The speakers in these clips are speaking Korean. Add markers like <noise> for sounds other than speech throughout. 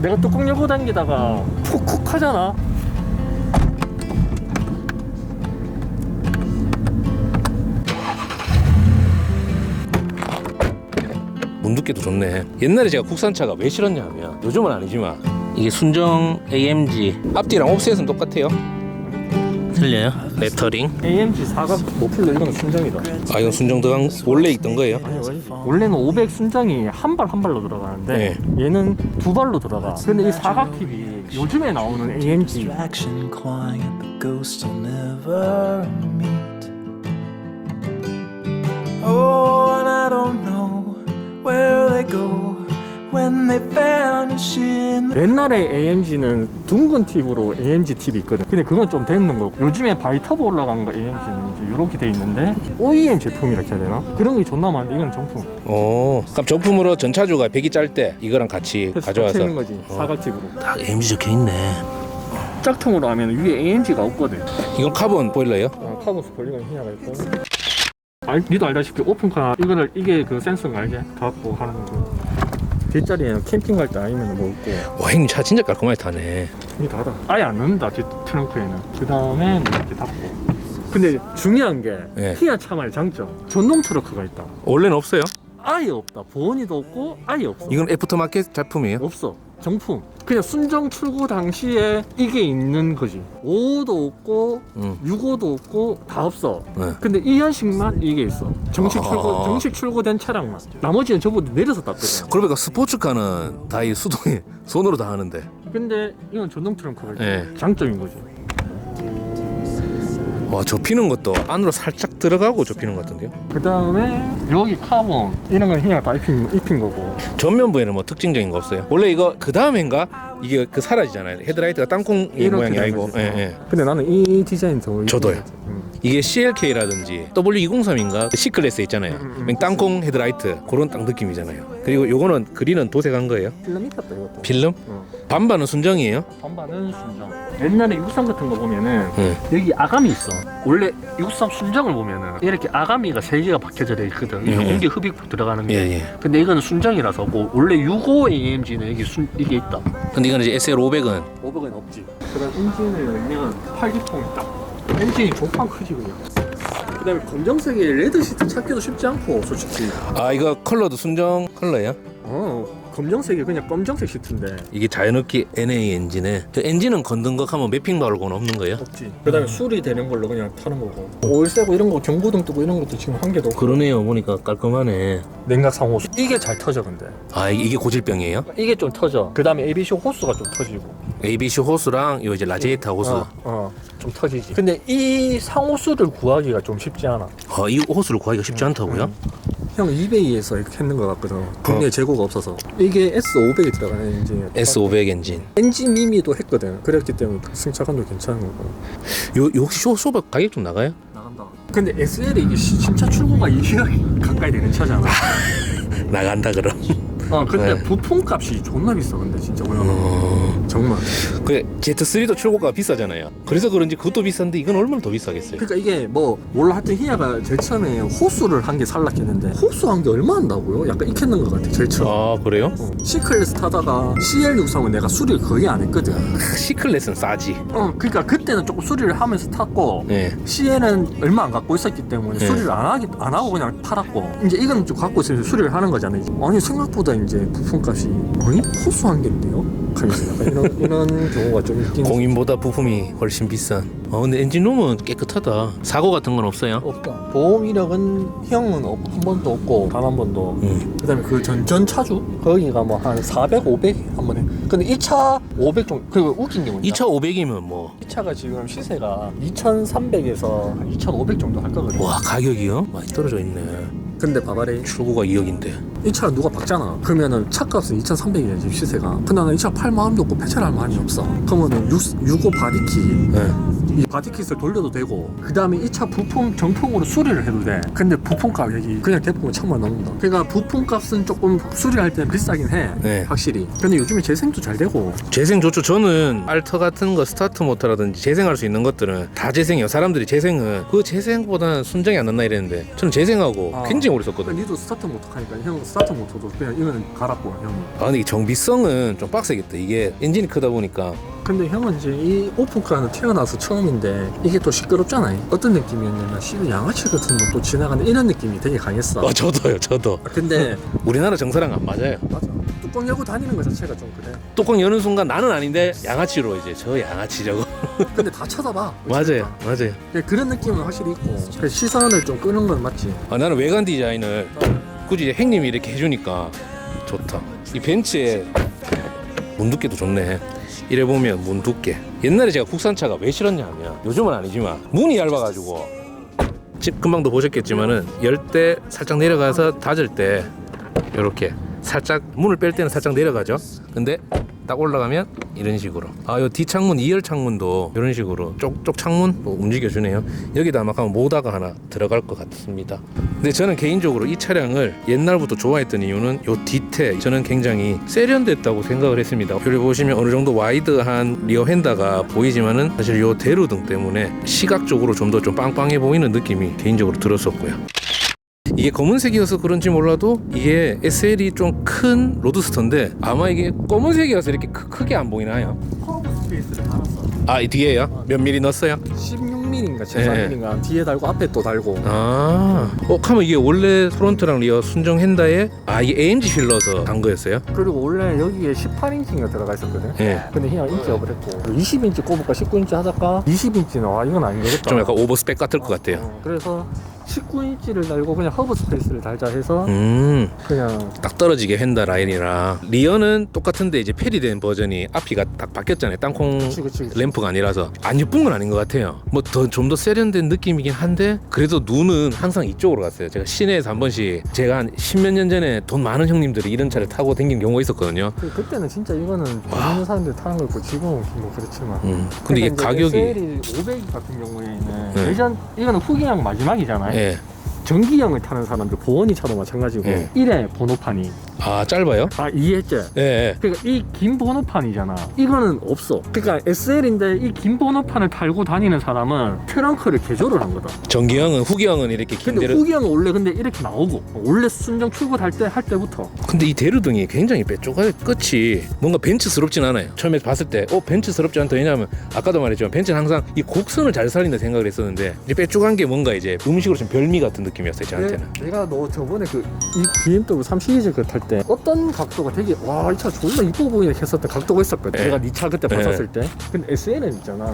내가 뚜껑 열고 당기다가 푹쿡 하잖아. 문두께도 좋네. 옛날에 제가 국산차가 왜 싫었냐 하면 요즘은 아니지만 이게 순정 AMG 앞뒤랑 옵셋은 똑같아요. 틀려요? 레터링. AMG 사각 모플러 이거는 순정이다. 아 이건 순정 들어간 원래 있던 거예요? 원래는 500 순정이 한 발 한 발로 들어가는데 얘는 두 발로 들어가. 근데 이 사각 팁이 요즘에 나오는 AMG distraction quiet the ghosts will never meet 옛날에 AMG는 둥근 팁으로 AMG 팁이 있거든. 근데 그건 좀 됐는 거고. 요즘에 바이터브 올라간 거 AMG는 이제 이렇게 돼 있는데 OEM 제품이라 해야 되나? 그런 게 존나 많은데 이건 정품. 오. 그럼 정품으로 전차주가 배기 짤 때 이거랑 같이 그래서 가져와서 는 거지. 사각 팁으로. 딱 AMG 적혀 있네. 짝퉁으로 하면 위에 AMG가 없거든. 이건 카본 보일러예요? 어, 카본 스폴리건 희야가 있고. 알, 니도 알다시피 오픈카 이거를 이게 그 센서인 거 알지? 갖고 하는 거. 뒷자리에는 캠핑 갈 때 아니면 뭐 있고 와 형님 차 진짜 깔끔하게 타네. 이게 다다. 아예 안 넣는다 뒷 트렁크에는. 그 다음에 이렇게 닫고. 근데 중요한 게 예. 히아 차만의 장점. 전동 트렁크가 있다. 원래는 없어요? 아예 없다. 보온이도 없고 아예 없어. 이건 애프터마켓 작품이에요? 없어. 정품. 그냥 순정 출고 당시에 이게 있는 거지. 5호도 없고 응. 6호도 없고 다 없어. 네. 근데 이 현식만 이게 있어. 정식 아. 출고 정식 출고된 차량만. 나머지는 전부 내려서 땄거든. 그러니까 스포츠카는 다 이 수동에 손으로 다 하는데. 근데 이건 전동 트렁크가. 네. 장점인 거지. 와 접히는 것도 안으로 살짝 들어가고 접히는 것 같은데요? 그 다음에 여기 카본 이런 건 그냥 다 입힌, 입힌 거고. 전면부에는 뭐 특징적인 거 없어요? 원래 이거 그 다음엔가 이게 그 사라지잖아요. 헤드라이트가 땅콩 이 모양이 된 아니고. 예, 어. 예. 근데 나는 이 디자인 더. 저도요. 음. 이게 CLK라든지 W203인가 C 클래스 있잖아요. 음, 음. 땅콩 헤드라이트 그런 딱 느낌이잖아요. 그리고 요거는 그린은 도색한 거예요. 필름 입혔다 이것도. 필름? 어. 반반은 순정이에요? 반반은 순정. 옛날에 63 같은 거 보면은 응. 여기 아가미 있어. 원래 63 순정을 보면은 이렇게 아가미가 세 개가 박혀져 있거든. 이게 예, 예. 공기 흡입 들어가는 게. 예, 예. 근데 이거는 순정이라서 뭐 원래 65 AMG는 여기 순 이게 있다. 근데 이거는 이제 SL500은 500은 없지. 그다음 엔진을 열면 팔기통이 딱. 엔진이 조판 크지 그냥. 그다음에 검정색의 레드 시트 찾기도 쉽지 않고 솔직히. 아 이거 컬러도 순정 컬러예요? 어 검정색이 그냥 검정색 시트인데 이게 자연흡기 NA 엔진에 저 엔진은 건든 거 하면 매핑 바르고는 없는 거예요? 없지. 그다음에 수리 되는 걸로 그냥 타는 거고. 오일 세고 이런 거 경고등 뜨고 이런 것도 지금 한 개도 없고. 그러네요 보니까 깔끔하네 냉각 상 호수. 이게 잘 터져 근데. 아 이- 이게 고질병이에요? 이게 좀 터져. 그다음에 ABC 호스가 좀 터지고. ABC 호스랑 요 이제 라제이타 호스 어, 어, 좀 터지지. 근데 이 상호수를 구하기가 좀 쉽지 않아. 아, 이 호스를 구하기가 쉽지 않다고요? 형 이베이에서 이렇게 했는 것 같거든. 국내 재고가 없어서. 이게 S500이 들어가는 엔진이야. S500 엔진 엔진 미미도 했거든. 그랬기 때문에 승차감도 괜찮은 거고. 요, 요 혹시 쇼, 쇼박 가격 좀 나가요? 나간다. 근데 SL이 이게 시- 신차 출고가 2년 가까이 되는 차잖아. <laughs> 나간다 그럼 어, 근데 네. 부품 값이 존나 비싸. 근데 진짜 올라가. 어... 정말. 그 Z3도 출고가 비싸잖아요 그래서 그런지 그것도 비싼데 이건 얼마나 더 비싸겠어요? 그러니까 이게 뭐 몰라 하여튼 희야가 제일 처음에 호수를 한 개 살락했는데 호수 한게 얼마 한다고요? 약간 익혔는 것 같아 제일 처음. 아 그래요? 어, C클래스 타다가 CL63은 내가 수리를 거의 안 했거든. C클래스는 싸지 어, 그러니까 그때는 조금 수리를 하면서 탔고 네. CL은 얼마 안 갖고 있었기 때문에 네. 수리를 안 하기 안 하고 그냥 팔았고 이제 이건 좀 갖고 있으면 수리를 하는 거잖아. 이제. 아니 생각보다 이제 부품값이 아니 호수 한 개인데요? 하면서 약간 이런 이런 경우가 좀 있긴 공인보다 부품이 훨씬 비싼 아 근데 엔진룸은 깨끗하다 사고 같은 건 없어요? 없다. 보험 이력은 형은 없- 한 번도 없고 단 한 번도. 응. 그다음에 그 전전 차주 거기가 뭐 한 400, 500 한 번에. 근데 이차500 정도. 그리고 웃긴 게 뭐냐? 2차 500이면 뭐이 차가 지금 시세가 2,300에서 2,500 정도 할 거거든. 와 가격이요? 많이 떨어져 있네 근데 봐봐래. 출고가 2억인데 이 차를 누가 박잖아. 그러면은 차값은 2,300이야 지금 시세가. 근데 나는 이 차 팔 마음도 없고 폐차를 할 마음이 없어. 그러면은 6, 65 바디키 네. 이 바디킷을 돌려도 되고 그 다음에 이차 부품 정품으로 수리를 해도 돼 근데 부품 가격이 그냥 대부분 천만 넘는다 그러니까 부품 값은 조금 수리할 때 비싸긴 해 네. 확실히 근데 요즘에 재생도 잘 되고 재생 좋죠. 저는 알터 같은 거 스타트 모터라든지 재생할 수 있는 것들은 다 재생이요. 사람들이 재생은 그 재생보다는 순정이 안 난다 이랬는데 저는 재생하고 아. 굉장히 오래 그러니까 썼거든요. 니도 스타트 모터 하니까 형 스타트 모터도 그냥 이거는 갈았고 형이 아 근데 이 정비성은 좀 빡세겠다. 이게 엔진이 크다 보니까 근데 형은 이제 이 오픈카는 태어나서 처음 인데 이게 또 시끄럽잖아요 어떤 느낌이었냐면 씨 양아치 같은 놈또 지나가는 이런 느낌이 되게 강했어 아 저도요. 저도 근데 <laughs> 우리나라 정서랑 안 맞아요. 맞아 뚜껑 열고 다니는 것 자체가 좀 그래 뚜껑 여는 순간 나는 아닌데 양아치로 이제 저 양아치 저거 <laughs> 근데 다 쳐다봐 맞아요. 맞아요. 근데 그런 느낌은 확실히 있고 그 시선을 좀 끄는 건 맞지 아, 나는 외관 디자인을 굳이 이제 행님이 이렇게 해주니까 좋다. 이 벤츠에 문 두께도 좋네. 이래 보면 문 두께. 옛날에 제가 국산차가 왜 싫었냐 하면 요즘은 아니지만 문이 얇아가지고 집 금방도 보셨겠지만은 열 때 살짝 내려가서 닫을 때 이렇게 살짝 문을 뺄 때는 살짝 내려가죠. 근데 딱 올라가면 이런 식으로. 아, 요 뒷창문 2열 창문도 이런 식으로 쪽쪽 창문 뭐 움직여주네요. 여기다 아마 가면 모다가 하나 들어갈 것 같습니다. 근데 저는 개인적으로 이 차량을 옛날부터 좋아했던 이유는 요 뒤태 저는 굉장히 세련됐다고 생각을 했습니다. 여기 보시면 어느 정도 와이드한 리어 핸다가 보이지만은 사실 요 대로등 때문에 시각적으로 좀더좀 빵빵해 보이는 느낌이 개인적으로 들었었고요. 이게 검은색이어서 그런지 몰라도 이게 SL이 좀 큰 로드스터인데 아마 이게 검은색이어서 이렇게 크, 크게 안 보이나요? 커브 스페이스를 달았어 아, 이 뒤에요? 몇 미리 넣었어요? 16mm인가 13mm인가 뒤에 달고 앞에 또 달고 아, 어, 하면 이게 원래 프론트랑 리어 순정 핸다에 아, 이게 AMG 휠러서 단 거였어요? 그리고 원래 여기에 18인치가 들어가 있었거든 예. 근데 그냥 인치업을 했고 20인치 꼽을까 19인치 하다가 20인치는 와 이건 아닌 거겠다 좀 약간 오버스펙 같을 것 같아요. 어, 그래서 19인치를 달고 그냥 허브 스페이스를 달자 해서 음, 그냥 딱 떨어지게 핸다 라인이라 리어는 똑같은데 이제 패리된 버전이 앞이가 딱 바뀌었잖아요. 땅콩 그치 그치 그치. 램프가 아니라서 안 예쁜 건 아닌 것 같아요. 뭐 더 좀 더 세련된 느낌이긴 한데 그래도 눈은 항상 이쪽으로 갔어요. 제가 시내에서 한 번씩 제가 한 십몇 년 전에 돈 많은 형님들이 이런 차를 타고 다닌 경우가 있었거든요. 그, 그때는 진짜 이거는 모르는 사람들 타는 거고 지금은 뭐 그렇지만 음. 근데 이게 그러니까 가격이 SL이 500 같은 경우에는 네. 예전 이거는 후기형 마지막이잖아요 예. 전기형을 타는 사람들 보원이 차도 마찬가지고 네. 1회 번호판이 아 짧아요? 아 이해했지? 예. 예. 그러니까 이 긴 번호판이잖아. 이거는 없어. 그러니까 SL인데 이 긴 번호판을 달고 다니는 사람은 트렁크를 개조를 한 거다. 전기형은 후기형은 이렇게 긴 근데 데를 후기형은 원래 근데 이렇게 나오고 원래 순정 출고할 때 할 때부터 근데 이 대루등이 굉장히 빼쪽하게 끝이 뭔가 벤츠스럽진 않아요. 처음에 봤을 때, 어 벤츠스럽지 않다. 왜냐하면 아까도 말했지만 벤츠는 항상 이 곡선을 잘 살린다 생각을 했었는데 이 빼쪽한 게 뭔가 이제 음식으로 좀 별미 같은 느낌이었어요 저한테는. 내- 내가 너 저번에 그이 BMW 3 시리즈 그탈때 어떤 각도가 되게 와 이 차 존나 이뻐 보이네 했었던 각도가 있었거든. 네. 내가 네 차 그때 네. 봤었을 때. 근데 SL은 있잖아.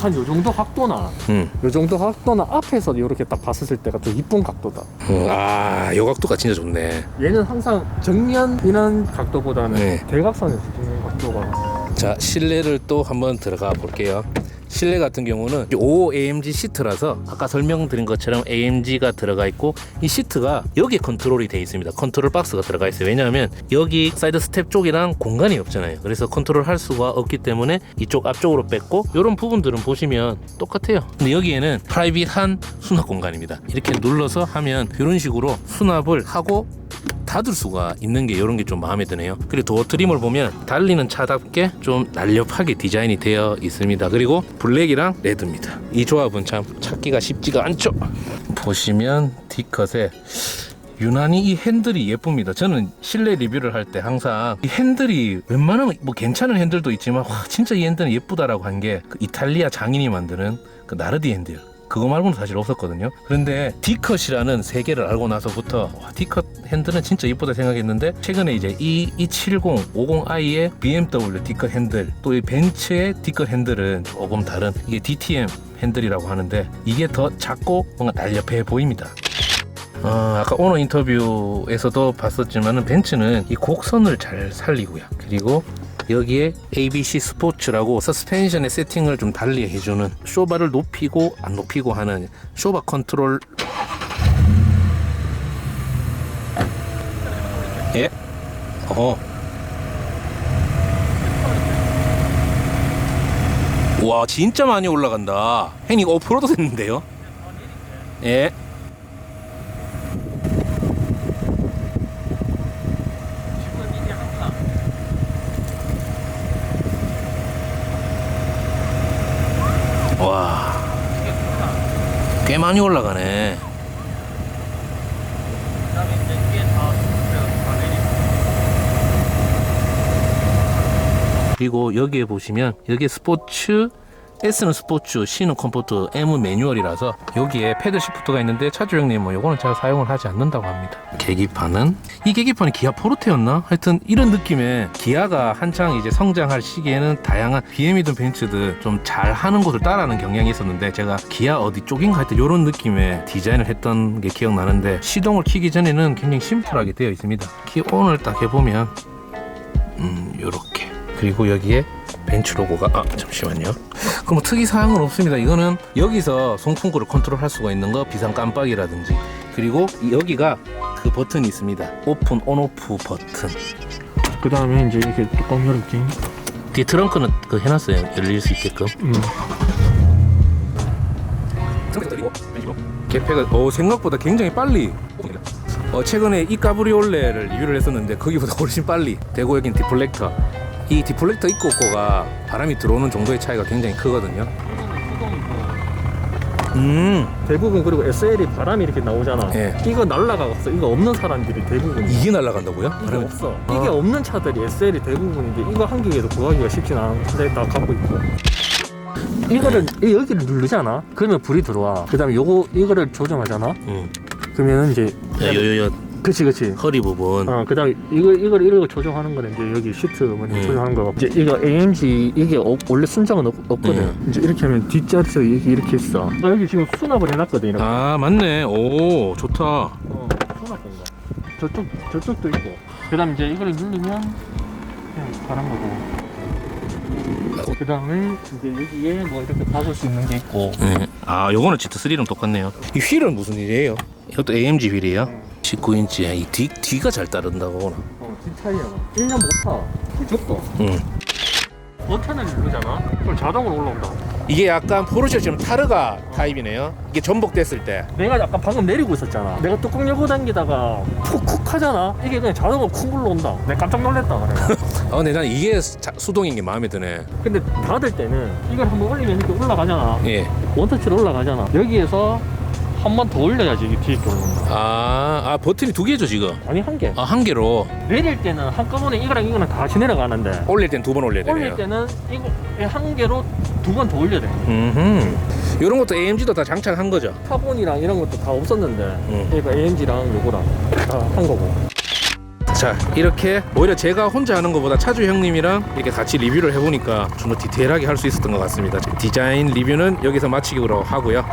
한 요 정도 각도나 음. 요 정도 각도나 앞에서 이렇게 딱 봤을 때가 좀 이쁜 각도다. 어, 아, 요 각도가 진짜 좋네. 얘는 항상 정면 이런 각도보다는 네. 대각선에서 찍는 각도가 자, 실내를 또 한번 들어가 볼게요. 실내 같은 경우는 5 AMG 시트라서 아까 설명드린 것처럼 AMG가 들어가 있고 이 시트가 여기에 컨트롤이 돼 있습니다. 컨트롤 박스가 들어가 있어요. 왜냐하면 여기 사이드 스텝 쪽이랑 공간이 없잖아요. 그래서 컨트롤 할 수가 없기 때문에 이쪽 앞쪽으로 뺐고 이런 부분들은 보시면 똑같아요. 근데 여기에는 프라이빗한 수납 공간입니다. 이렇게 눌러서 하면 이런 식으로 수납을 하고 닫을 수가 있는 게 이런 게 좀 마음에 드네요. 그리고 도어 트림을 보면 달리는 차답게 좀 날렵하게 디자인이 되어 있습니다. 그리고 블랙이랑 레드입니다. 이 조합은 참 찾기가 쉽지가 않죠. 보시면 D컷에 유난히 이 핸들이 예쁩니다. 저는 실내 리뷰를 할 때 항상 이 핸들이 웬만하면 뭐 괜찮은 핸들도 있지만 와 진짜 이 핸들은 예쁘다라고 한 게 그 이탈리아 장인이 만드는 그 나르디 핸들 그거 말고는 사실 없었거든요. 그런데 D컷이라는 세계를 알고 나서부터 와, D컷 핸들은 진짜 이쁘다 생각했는데 최근에 이제 이, 이 70, 50i의 BMW D컷 핸들 또 이 벤츠의 D컷 핸들은 조금 다른 이게 DTM 핸들이라고 하는데 이게 더 작고 뭔가 날렵해 보입니다. 어, 아까 오너 인터뷰에서도 봤었지만은 벤츠는 이 곡선을 잘 살리고요. 그리고 여기에 ABC 스포츠라고 서스펜션의 세팅을 좀 달리 해주는 쇼바를 높이고 안 높이고 하는 쇼바 컨트롤 예? 어 와 진짜 많이 올라간다. 형님 오프로드 됐는데요? 예. 와. 꽤 많이 올라가네. 그리고 여기에 보시면 여기 스포츠 S는 스포츠, C는 컴포트, M은 매뉴얼이라서 여기에 패드 시프트가 있는데 차주 형님 뭐 제가 사용을 하지 않는다고 합니다. 계기판은 이 계기판이 기아 포르테였나? 하여튼 이런 느낌의 기아가 한창 이제 성장할 시기에는 다양한 BM이든 벤츠든 좀 잘하는 곳을 따라하는 경향이 있었는데 제가 기아 어디 쪽인가 하여튼 이런 느낌의 디자인을 했던 게 기억나는데 시동을 키기 전에는 굉장히 심플하게 되어 있습니다. 키 온을 딱 해보면 음 요렇게 그리고 여기에 벤츠 로고가 아 잠시만요. 그럼 뭐 특이 사항은 없습니다. 이거는 여기서 송풍구를 컨트롤할 수가 있는 거 비상 깜빡이라든지. 그리고 이- 여기가 그 버튼이 있습니다. 오픈 온오프 버튼. 그 다음에 이제 이렇게 뚜껑 열기. 뒤에 트렁크는 그 해놨어요. 열릴 수 있게끔. 음. 개폐가 어, 생각보다 굉장히 빨리. 어, 최근에 이 까브리올레를 리뷰를 했었는데 거기보다 훨씬 빨리. 여긴 디플렉터 이 디플렉터 있고 없고가 바람이 들어오는 정도의 차이가 굉장히 크거든요 음 대부분 그리고 SL이 바람이 이렇게 나오잖아. 예. 이거 날라가서 이거 없는 사람들이 대부분 이게 날아간다고요? 이게 바람이 없어. 이게 없는 차들이 SL이 대부분인데 이거 한 개에도 구하기가 쉽진 않은데 나 갖고 있고. 이거를 이 여기를 누르잖아. 그러면 불이 들어와. 그다음에 요거 이거를 조정하잖아. 음. 그러면은 이제 요요요 그치 그치. 허리 부분 어 그 다음에 이거 이걸 이거 조정하는 거는 이제 여기 시트 뭐냐 음. 조정하는 거. 이제 이거 AMG 이게 없- 원래 순정은 없, 없거든. 음. 이제 이렇게 하면 뒷자리에서 이렇게 이렇게 있어. 나 여기 지금 수납을 해놨거든. 이렇게. 아 맞네 오 좋다 어, 수납 공간. 저쪽 저쪽도 있고. 그 다음 이제 이걸 누르면 그냥 가는 거고. 그 다음에 이제 여기에 뭐 이렇게 박을 수 있는 게 있고. 네. 아 요거는 GT3랑 똑같네요 이 휠은 무슨 일이에요? 이것도 AMG 휠이에요? 19인치에 이 뒤, 뒤가 잘 따른다고 어, 뒷차이야. 1년 못 타. 무조건. 응. 버튼을 누르잖아. 그럼 자동으로 올라온다. 이게 약간 포르쉐처럼 타르가 타입이네요 이게 전복됐을 때 내가 약간 방금 내리고 있었잖아. 내가 뚜껑 열고 당기다가 푹쿡 하잖아. 이게 그냥 자동으로 쿵 불러온다. 내가 깜짝 놀랐다 그래. 아 <laughs> 근데 난 이게 자- 수동인 게 마음에 드네 근데 닫을 때는 이걸 한번 올리면 이렇게 올라가잖아. 예. 원터치로 올라가잖아. 여기에서 한 번 더 올려야지 이게 뒤에 올라온다. 아, 아 버튼이 두 개죠 지금 아니 한 개. 아 한 개로 내릴 때는 한꺼번에 이거랑 이거랑 같이 내려가는데 올릴 땐 두 번 올려야 되네요 올릴 때는 이거 한 개로 두 번 더 올려야 돼. 음흠 이런 것도 AMG도 다 장착한 거죠 카본이랑 이런 것도 다 없었는데 음. 그러니까 AMG랑 요거랑 다 한 거고. 자 이렇게 오히려 제가 혼자 하는 것보다 차주 형님이랑 이렇게 같이 리뷰를 해보니까 좀 더 디테일하게 할 수 있었던 것 같습니다 디자인 리뷰는 여기서 마치기로 하고요